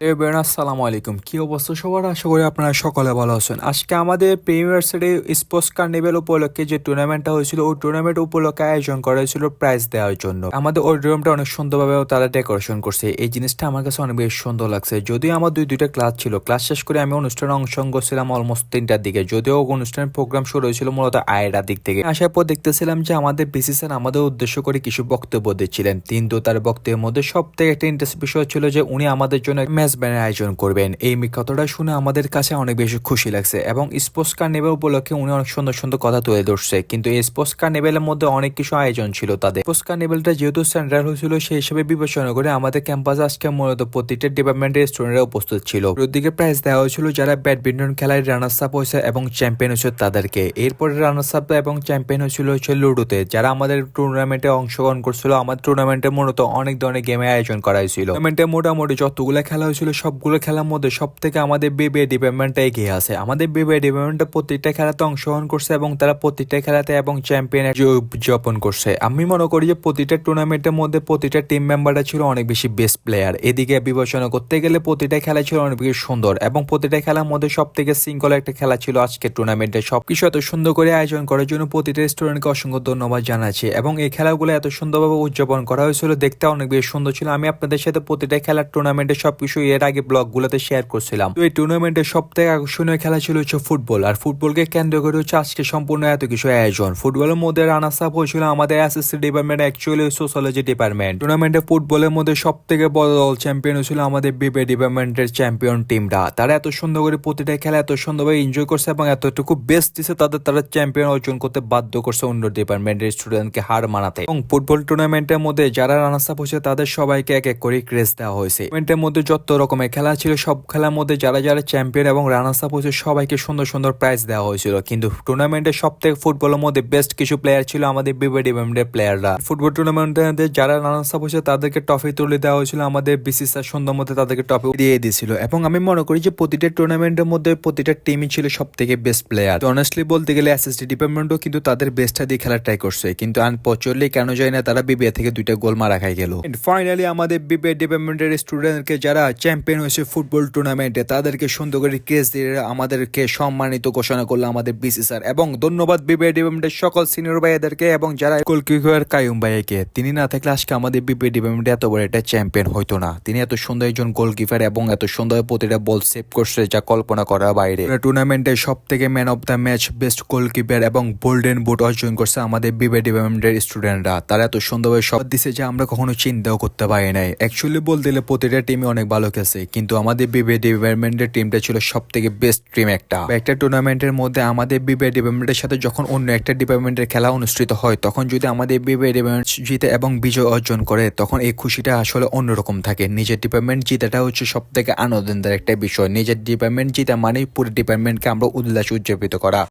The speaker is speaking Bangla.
এবার আসসালামু আলাইকুম। কি অবস্থা সবার? আশা করি আপনারা সকলে ভালো আছেন। আজকে আমাদের প্রিমিয়ার সেটে স্পোর্টস কার্নিভেল উপলক্ষে যে টুর্নামেন্টটা হয়েছিল, ওই টুর্নামেন্ট উপলক্ষে আয়োজন করা হয়েছিল প্রাইজ দেওয়ার জন্য। আমাদের অডিটোরিয়ামটা অনেক সুন্দরভাবে তারা ডেকোরেশন করছে। এই জিনিসটা আমার কাছে অনেক বেশ সুন্দর লাগছে। যদিও আমার দুই, দুইটা ক্লাস ছিল। ক্লাস শেষ করে আমি অনুষ্ঠানে অংশগ্রহণ করছিলাম অলমোস্ট তিনটার দিকে। যদিও অনুষ্ঠানের প্রোগ্রাম শুরু হয়েছিল মূলত আয়ের দিক থেকে। আসার পর দেখতেছিলাম যে আমাদের বিসি স্যার আমাদের উদ্দেশ্য করে কিছু বক্তব্য দিচ্ছিলেন। কিন্তু তার বক্তব্যের মধ্যে সব থেকে একটা ইন্টারেস্ট বিষয় ছিল যে উনি আমাদের জন্য ম্যাচ ব্যানের আয়োজন করবেন। এই কথাটা শুনে আমাদের কাছে অনেক বেশি খুশি লাগছে এবং স্পোর্টস কার্নিভেল উপলক্ষে উনি অনেক সুন্দর সুন্দর কথা তুলে ধরছে। কিন্তু এই স্পোর্টস কার্নিভেলের মধ্যে অনেক কিছু আয়োজন ছিল তাদের। স্পোর্টস কার্নিভেলটা যেহেতু সেন্ট্রাল হয়েছিল, সেই হিসেবে বিবেচনা করে আমাদের ক্যাম্পাসে আজকে মূলত প্রতিটা ডিপার্টমেন্টের স্টুডেন্টরা উপস্থিত ছিল। দিকে প্রাইজ দেওয়া হয়েছিল যারা ব্যাডমিন্টন খেলায় রানার্স আপ হয়েছে এবং চ্যাম্পিয়ন হয়েছে তাদেরকে। এরপরে রানার্স আপ এবং চ্যাম্পিয়ন হয়েছিল হচ্ছে লুডোতে, যারা আমাদের টুর্নামেন্টে অংশগ্রহণ করছিল। আমাদের টুর্নামেন্টে মূলত অনেক ধরনের গেমের আয়োজন করা হয়েছিল। টুর্নামেন্টে মোটামুটি যতগুলো খেলা হয়েছিল সবগুলো খেলার মধ্যে সব থেকে আমাদের বিবে ডিপার্টমেন্টটা এগিয়ে আছে। আমাদের বিবে ডিপার্টমেন্টটা প্রত্যেকটা খেলাতে অংশগ্রহণ করছে এবং তারা প্রত্যেকটা খেলাতে এবং চ্যাম্পিয়ন উদযাপন করছে। আমি মনে করি যে প্রতিটা টুর্নামেন্টের মধ্যে প্রতিটা টিম মেম্বাররা ছিল অনেক বেশি বেস্ট প্লেয়ার এদিকে বিবেচনা করতে গেলে প্রতিটা খেলা ছিল অনেক বেশি সুন্দর এবং প্রতিটা খেলার মধ্যে সব থেকে শৃঙ্খলা একটা খেলা ছিল আজকের টুর্নামেন্টে। সবকিছু এত সুন্দর করে আয়োজন করার জন্য প্রতিটা স্টুডেন্টকে অসংখ্য ধন্যবাদ জানাচ্ছি এবং এই খেলাগুলো এত সুন্দরভাবে উদযাপন করা হয়েছিল, দেখতে অনেক বেশি সুন্দর ছিল। আমি আপনাদের সাথে প্রতিটা খেলার টুর্নামেন্টে সবকিছু এর আগে ব্লগগুলোতে শেয়ার করছিলাম। তো এই টুর্নামেন্টের সব থেকে আকর্ষণীয় খেলা ছিল হচ্ছে ফুটবল আর ফুটবলকে কেন্দ্র করে হচ্ছে আজকে সম্পূর্ণ এত কিছু আয়োজন। ফুটবলের মধ্যে রানার্স আপ হয়েছিল আমাদের SSC department actually sociology department টুর্নামেন্টে ফুটবলের মধ্যে সব থেকে বড় দল চ্যাম্পিয়ন হয়েছিল আমাদের বিবে ডিপার্টমেন্টের চ্যাম্পিয়ন টিমটা তারা এত সুন্দর করে প্রতিটা খেলা এত সুন্দরভাবে এনজয় করছে এবং এতটুকু বেস্ট দিছে, তাদের তারা চ্যাম্পিয়ন অর্জন করতে বাধ্য করছে অন্য ডিপার্টমেন্টের স্টুডেন্টকে হার মানাতে। এবং ফুটবল টুর্নামেন্টের মধ্যে যারা রানার্স আপ হয়েছে, তাদের সবাইকে এক এক করে ক্রেজ দেওয়া হয়েছে। টুর্নামেন্টের মধ্যে যত রকমের খেলা ছিল। সব খেলার মধ্যে যারা যারা চ্যাম্পিয়ন এবং রানার্স আপ হয়েছে, সবাইকে সুন্দর সুন্দর প্রাইজ দেওয়া হয়েছিল। কিন্তু টুর্নামেন্টের সব থেকে ফুটবলের মধ্যে বেস্ট কিছু প্লেয়ার ছিল আমাদের বিবে ডিপার্টমেন্টের প্লেয়াররা ফুটবল টুর্নামেন্টে যারা রানার্স আপ হয়েছে, তাদেরকে ট্রফি তুলে দেওয়া হয়েছিল। আমাদের বিসিসিআর সুন্দর মধ্যে তাদেরকে ট্রফি দিয়ে দিয়েছিল। এবং আমি মনে করি যে প্রতিটা টুর্নামেন্টের মধ্যে প্রতিটা টিমই ছিল সব থেকে বেস্ট প্লেয়ার অনেস্টলি বলতে গেলে এসএসডি ডিপার্টমেন্টও কিন্তু তাদের বেস্টটা দিয়ে খেলা ট্রাই করছে। কিন্তু আনফর্চুনেটলি কেন যায় না, তারা বিবিএ থেকে দুইটা গোল মারা খাই গেল। ফাইনালি আমাদের বিবিএ ডিপার্টমেন্টের স্টুডেন্টকে যারা চ্যাম্পিয়ন হয়েছে ফুটবল টুর্নামেন্টে তাদেরকে সুন্দর করে ক্রেজ দিয়ে আমাদেরকে সম্মানিত ঘোষণা করল আমাদের বিসি স্যার এবং ধন্যবাদ বিবিএ ডিপার্টমেন্টের সকল সিনিয়র ভাইয়াদেরকে এবং যারা গোলকিপার কায়ুম ভাইয়াকে তিনি না থাকলে আজকে আমাদের বিবিএ ডিপার্টমেন্টে এত বড় একটা চ্যাম্পিয়ন হইতো না। তিনি এত সুন্দর একজন গোলকিপার এবং এত সুন্দর প্রতিটা বল সেভ করছে যা কল্পনা করার বাইরে। টুর্নামেন্টে সব থেকে man of the match best goalkeeper এবং গোল্ডেন বুট অর্জন করছে আমাদের বিবে ডিপার্টমেন্টের স্টুডেন্টরা তারা এত সুন্দরভাবে সব দিছে যে আমরা কখনো চিন্তাও করতে পারি নাই। অ্যাকচুয়ালি বলতে গেলে প্রতিটা টিমে অনেক ভালো খেলছে কিন্তু আমাদের বিবে ডিপার্টমেন্টের টিমটা ছিল সব থেকে বেস্ট টিম একটা। একটা টুর্নামেন্টের মধ্যে আমাদের বিবে ডিপার্টমেন্টের সাথে যখন অন্য একটা ডিপার্টমেন্টের খেলা অনুষ্ঠিত হয়, তখন যদি আমাদের বিবে ডিপার্টমেন্ট জিতে এবং বিজয় অর্জন করে, তখন এই খুশিটা আসলে অন্যরকম থাকে। নিজের ডিপার্টমেন্ট জিতাটা হচ্ছে সব থেকে আনন্দের একটা বিষয়। নিজের ডিপার্টমেন্ট জিতা মানে পুরো ডিপার্টমেন্টকে আমরা উল্লাস উদযাপিত করা।